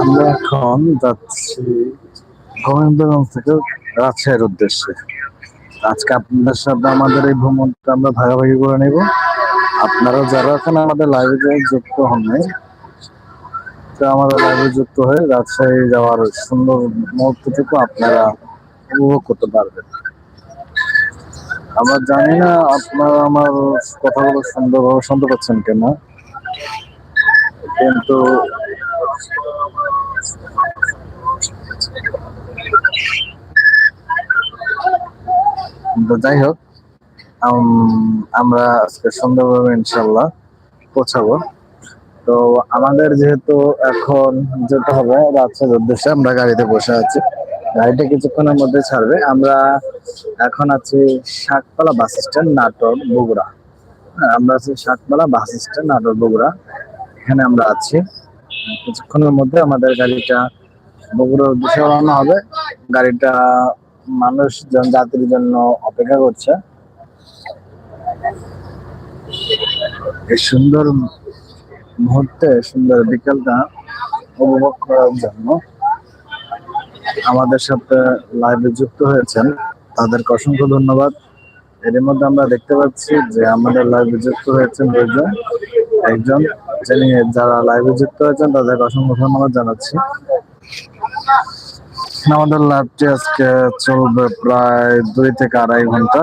আমরা এখন যাচ্ছি গোবিন্দগঞ্জ থেকে রাজশাহীর উদ্দেশ্যে। আজকে আপনাদের সাথে আমাদের এই ভ্রমণটা আমরা ভাগাভাগি করে নেব। আপনারা যারা এখন আমাদের লাইভে যুক্ত হন আমাদের লাইভে যুক্ত হয়ে রাজশাহী যাওয়ার সুন্দর মুহূর্তটুকু আপনারা উপভোগ করতে পারবেন। আমরা জানি না আপনারা আমার কথাগুলো সুন্দরভাবে শুনতে পাচ্ছেন কেন, কিন্তু তো যাই হোক আমরা আজকে সুন্দরভাবে ইনশাল্লাহ পৌঁছাবো। তো আমাদের যেহেতু এখন যেতে হবে রাজশাহীর উদ্দেশ্যে আমরা গাড়িতে বসে আছি। গাড়িটা কিছুক্ষণের মধ্যে ছাড়বে। আমরা এখন আছি শাকপালা বাস স্ট্যান্ড নাটোর বগুড়া। হ্যাঁ, আমরা আছি শাকপালা বাস স্ট্যান্ড নাটোর বগুড়া। এখানে আমরা আছি। কিছুক্ষণের মধ্যে আমাদের গাড়িটা বগুড়ার উদ্দেশ্যে রওনা হবে। গাড়িটা মানুষজন যাত্রীর জন্য অপেক্ষা করছে। এই সুন্দর মুহূর্তে, সুন্দর বিকেলটা উপভোগ করার জন্য আমাদের সাথে লাইভে যুক্ত হয়েছেন। তাদেরকে অসংখ্য ধন্যবাদ। এর মধ্যে আমরা দেখতে পাচ্ছি যে আমাদের লাইভে যুক্ত হয়েছেন দুজন একজন যিনি যারা লাইভে যুক্ত হয়েছেন, তাদেরকে অসংখ্য ধন্যবাদ জানাচ্ছি। আমাদের লাইভটি আজকে চলবে প্রায় দুই থেকে আড়াই ঘণ্টা।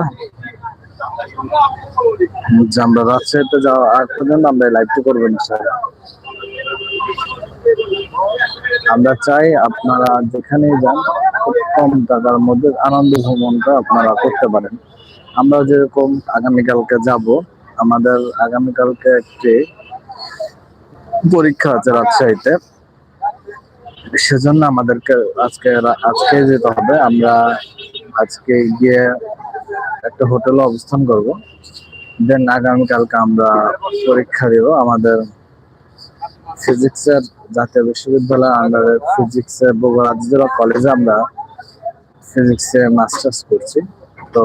যে আমরা রাজশাহীতে যাওয়া আগ পর্যন্ত আমরা লাইভটি করব ইনশাআল্লাহ। আমরা চাই আপনারা যেখানেই যান, খুব কম টাকার মধ্যে আনন্দ ভ্রমণটা আপনারা করতে পারেন। আমরা যেরকম আগামীকালকে যাব, আমাদের আগামীকালকে একটি পরীক্ষা আছে রাজশাহীতে। সেজন্য আমাদেরকে আজকে আজকে যেতে হবে। আমরা আজকে গিয়ে একটা হোটেলে অবস্থান করব। দেন আগামীকালকে আমরা পরীক্ষা দেব আমাদের ফিজিক্সের জাতীয় বিশ্ববিদ্যালয় আন্ডারে ফিজিক্সের বগুড়া কলেজে আমরা ফিজিক্সে মাস্টার্স করছি। তো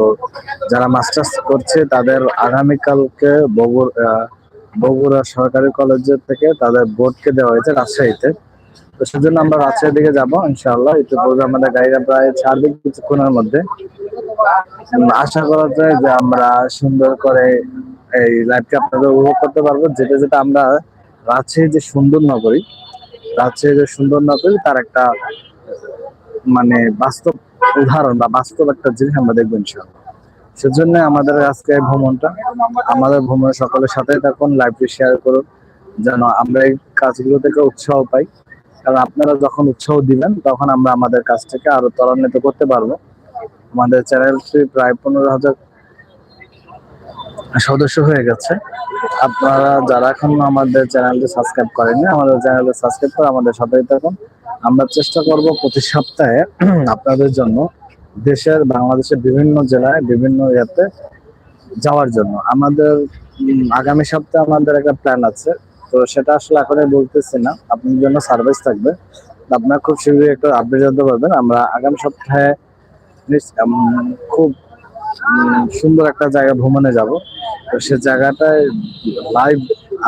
যারা মাস্টার্স করছে, তাদের আগামীকালকে বগুড়া বগুড়া সরকারি কলেজের থেকে তাদের বোর্ডকে দেওয়া হয়েছে রাজশাহীতে। তো সেজন্য আমরা রাজশাহীর দিকে যাব, ইনশাআল্লাহ। ইতিপূর্বে আমাদের গাড়িটা প্রায় ছাড়বে কিছুক্ষণের মধ্যে। আশা করা যায় যে আমরা সুন্দর করে এই লাইফকে আপনাদের উপভোগ করতে পারব। যেটা যেটা আমরা রাজশাহী যে সুন্দর নগরী রাজশাহী যে সুন্দর নগরী তার একটা মানে বাস্তব উদাহরণ বা বাস্তব একটা জিনিস আমরা দেখব ইনশাআল্লাহ। সেজন্য আমাদের আজকে ভ্রমণটা, আমাদের ভ্রমণের সকলের সাথে থাকুন লাইভটি শেয়ার করুন, যেন আমরা এই কাজগুলো থেকে উৎসাহ পাই। কারণ আপনারা যখন উৎসাহ দিবেন, তখন আমরা আমাদের কাজ থেকে আরও ত্বরান্বিত করতে পারব। আমাদের চ্যানেলটি প্রায় পনেরো হাজার সদস্য হয়ে গেছে। আপনারা যারা এখন আমাদের চ্যানেলটি সাবস্ক্রাইব করেননি, আমাদের চ্যানেলটি সাবস্ক্রাইব করে আমাদের সাথেই থাকুন। আমরা চেষ্টা করব প্রতি সপ্তাহে আপনাদের জন্য দেশের, বাংলাদেশের বিভিন্ন জেলায়, বিভিন্ন ইয়াতে যাওয়ার জন্য। আমাদের আগামী সপ্তাহে আমাদের একটা প্ল্যান আছে। তো সেটা আসলে এখনই বলতেছি না। আপনার জন্য সার্ভিস থাকবে। আপনার খুব শীঘ্রই একটা আপডেট জানতে পারবেন। আমরা আগামী সপ্তাহে খুব সুন্দর একটা জায়গা ভ্রমণে যাব। তো সে জায়গাটায় লাইভ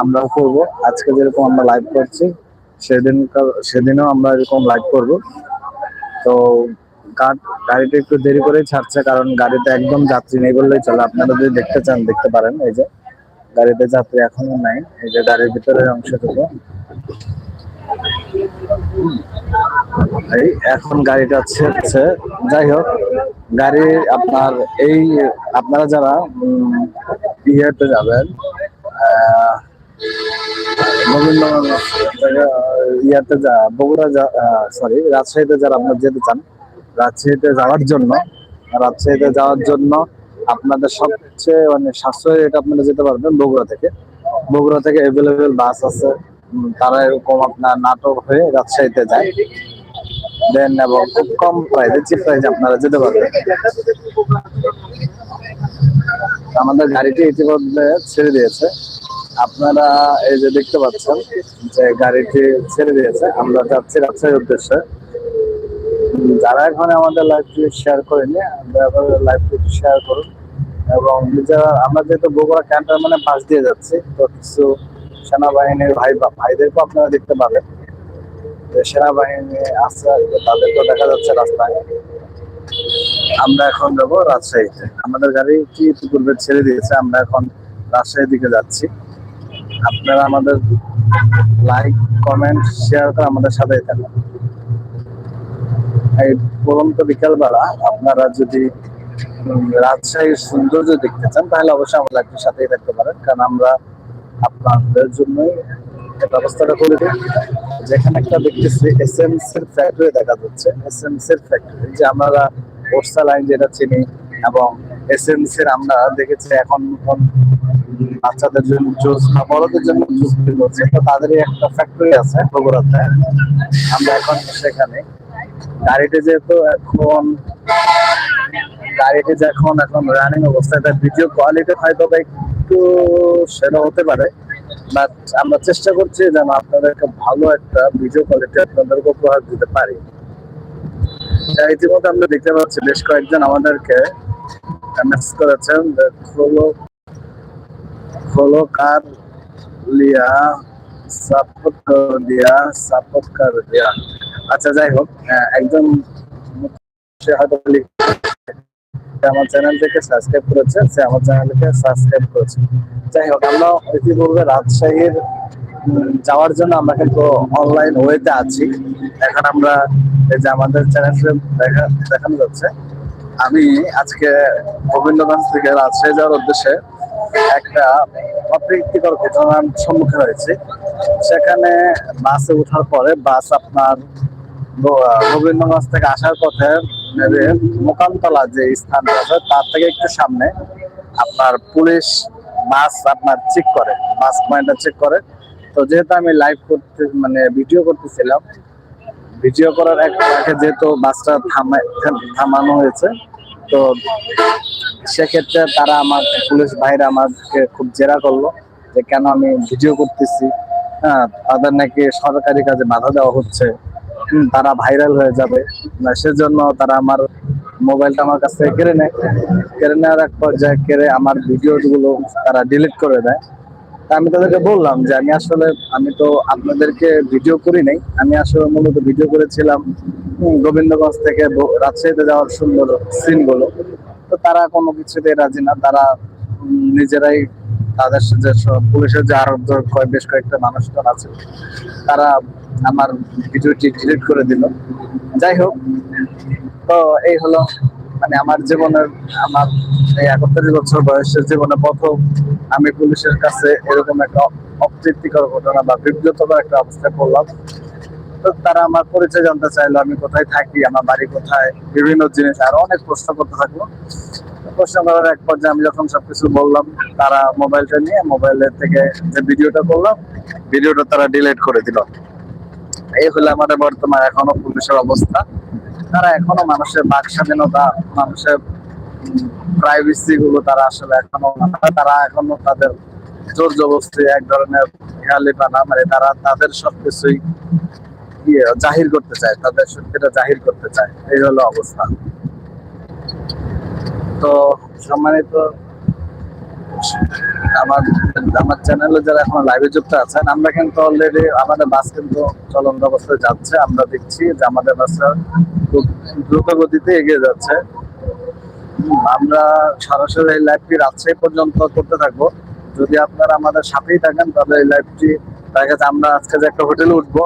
আমরা করব। আজকে যেরকম আমরা লাইভ করছি সেদিন সেদিনও আমরা এরকম লাইভ করব। তো গাড়িটা একটু দেরি করে ছাড়ছে, কারণ গাড়িতে একদম যাত্রী নেই বললেই চলে। আপনারা যদি দেখতে চান, দেখতে পারেন, এই যে। গাড়িতে যাত্রী এখনও নাই, এই যে গাড়ির ভিতরের অংশটুকু। এই এখন গাড়িটা ছেড়ছে যাই হোক, গাড়ি আপনার এই, আপনারা যারা ইয়েতে যাবেন ইয়াতে বগুড়া সরি রাজশাহীতে যারা আপনার যেতে চান, রাজশাহীতে যাওয়ার জন্য, রাজশাহীতে যাওয়ার জন্য আপনাদের সবচেয়ে মানে সাশ্রয়ী রেট আপনারা যেতে পারবেন বগুড়া থেকে। বগুড়া থেকে অ্যাভেলেবেল বাস আছে। তারা এরকম আপনার নাটক হয়ে রাজশাহীতে যায়। দেন এবং খুব কম প্রাইজে চিপ প্রাইসে আপনারা যেতে পারবেন। আমাদের গাড়িটি ইতিমধ্যে ছেড়ে দিয়েছে। আপনারা এই যে দেখতে পাচ্ছেন যে গাড়িটি ছেড়ে দিয়েছে। আমরা যাচ্ছি রাজশাহীর উদ্দেশ্যে। যারা এখন আমাদের লাইভটি শেয়ার করেনি আমাদের লাইভটি শেয়ার করুন। এবং নিজেরা আমরা যেহেতু বগুড়া ক্যান্টনমেন্টে পাশ দিয়ে যাচ্ছি, তো কিছু সেনাবাহিনীর ভাই, ভাইদেরকেও আপনারা দেখতে পাবেন। সেনাবাহিনী আছে তাদেরকে দেখা যাচ্ছে রাস্তায়। আমরা এখন যাব রাজশাহীতে। আমাদের গাড়ি কি ইতিপূর্বে ছেড়ে দিয়েছে, আমরা এখন রাজশাহীর দিকে যাচ্ছি। আপনারা আমাদের লাইক কমেন্ট শেয়ার করে আমাদের সাথেই থাকুন। পরন্ত বিকালবেলা আপনারা যদি রাজশাহীর সৌন্দর্য দেখতে চান, তাহলে অবশ্যই লাইফের সাথেই থাকতে পারেন। কারণ আমরা আপনাদের জন্যই ব্যবস্থাটা করে দিই। যেখানে একটা দেখতেছি এসএমস এর ফ্যাক্টরি দেখা যাচ্ছে। এসএমস এর ফ্যাক্টরি যে আমরা ওরসা লাইন যেটা চিনি, এবং এসএমস এর আমরা দেখেছি এখন নতুন বাচ্চাদের জন্য জুস বা বড়দের জন্য জুস বের তো তাদেরই একটা ফ্যাক্টরি আছে বগুড়াতে। আমরা এখন সেখানে গাড়িতে যেহেতু এখন গাড়িটি যখন এখন রানিং অবস্থায়, তার ভিডিও কোয়ালিটি হয়তো বা একটু সেটা হতে পারে বাট আমরা চেষ্টা করছি যেন আপনাদেরকে ভালো একটা ভিডিও কোয়ালিটি আপনাদেরকে উপহার দিতে পারি। ইতিমধ্যে আমরা দেখতে পাচ্ছি, বেশ কয়েকজন আমাদেরকে মেসেজ করেছেন খোলো খোলো কার লিয়া সাপোর্ট কর দিয়া সাপোর্ট কর দিয়া। আচ্ছা যাই হোক হয়তো আমার চ্যানেল থেকে সাবস্ক্রাইব করেছে, সে আমার চ্যানেলকে সাবস্ক্রাইব করেছে। যাই হোক, আমরা ইতিপূর্বে রাজশাহীর যাওয়ার জন্য আমরা কিন্তু অনলাইন ওয়েতে আছি। এখন আমরা এই যে আমাদের চ্যানেল দেখা, দেখানো যাচ্ছে। আমি আজকে গোবিন্দগঞ্জ থেকে রাজশাহী যাওয়ার উদ্দেশ্যে একটা অপ্রীতিকর ঘটনার সম্মুখীন হয়েছি। সেখানে বাসে ওঠার পরে বাস আপনার গোবিন্দগঞ্জ থেকে আসার পথে মোকামতলা যে স্থানটা আছে, তার থেকে একটু সামনে আপনার পুলিশ বাস আপনার চেক করে, বাস পয়েন্টটা চেক করে। তো যেহেতু আমি লাইভ করতে মানে ভিডিও করতেছিলাম ভিডিও করার এক আগে যেহেতু বাসটা থামায় থামানো হয়েছে, তো সেক্ষেত্রে তারা আমার পুলিশ ভাইরা আমাকে খুব জেরা করল যে কেন আমি ভিডিও করতেছি। হ্যাঁ তাদের নাকি সরকারি কাজে বাধা দেওয়া হচ্ছে। তারা ভাইরাল হয়ে যাবে। সেজন্য তারা আমার মোবাইলটা আমার কাছ থেকে কেড়ে নেয়। কেড়ে নেওয়ার এক পর্যায়ে কেড়ে আমার ভিডিও গুলো তারা ডিলিট করে দেয়। তা আমি তাদেরকে বললাম যে, আমি আসলে, আমি তো আপনাদেরকে ভিডিও করি নাই। আমি আসলে মূলত ভিডিও করেছিলাম গোবিন্দগঞ্জ থেকে রাজশাহীতে যাওয়ার সুন্দর সিনগুলো। তো তারা কোনো কিছুতে রাজি না। তারা নিজেরাই তাদের যে পুলিশের যে আরও যে বেশ কয়েকটা মানুষজন আছে। তারা আমার ভিডিওটি ডিলিট করে দিল। যাই হোক, তো এই হলো মানে আমার জীবনের, আমার এই একত্রিশ বছর বয়সের জীবনে প্রথম আমি পুলিশের কাছে এরকম একটা অপ্রীতিকর ঘটনা বা বিব্রতকর একটা অবস্থায় পড়লাম। তো তারা আমার পরিচয় জানতে চাইলো, আমি কোথায় থাকি, আমার বাড়ি কোথায়, বিভিন্ন জিনিস, আরও অনেক প্রশ্ন করতে থাকল প্রশ্ন করার এক পর্যায়ে আমি যখন সবকিছু বললাম, তারা মোবাইলটা নিয়ে মোবাইলের থেকে যে ভিডিওটা করলাম, ভিডিওটা তারা ডিলিট করে দিল। এই হলো আমাদের বর্তমান এখনও পুলিশের অবস্থা। তারা এখনও মানুষের বাক স্বাধীনতা, মানুষের প্রাইভেসি গুলো তারা আসলে এখনও তারা এখনও তাদের জোর জবস্তি এক ধরনের হেয়ালিপানা মানে তারা তাদের সবকিছুই ইয়ে জাহির করতে চায়, তাদের শক্তিটা জাহির করতে চায়। এই হলো অবস্থা। তো সম্মানিত আমার আমার চ্যানেলে যারা এখন লাইভে যুক্ত আছেন, আমরা কিন্তু অলরেডি আমাদের বাস কিন্তু চলন্ত অবস্থায় যাচ্ছে। আমরা দেখছি যে আমাদের বাসটা খুব দ্রুত গতিতে এগিয়ে যাচ্ছে। আমরা সরাসরি এই লাইভটি রাজশাহী পর্যন্ত করতে থাকব। যদি আপনারা আমাদের সাথেই থাকেন, তাহলে এই লাইভটি দেখা আমরা আজকে যে একটা হোটেলে উঠবো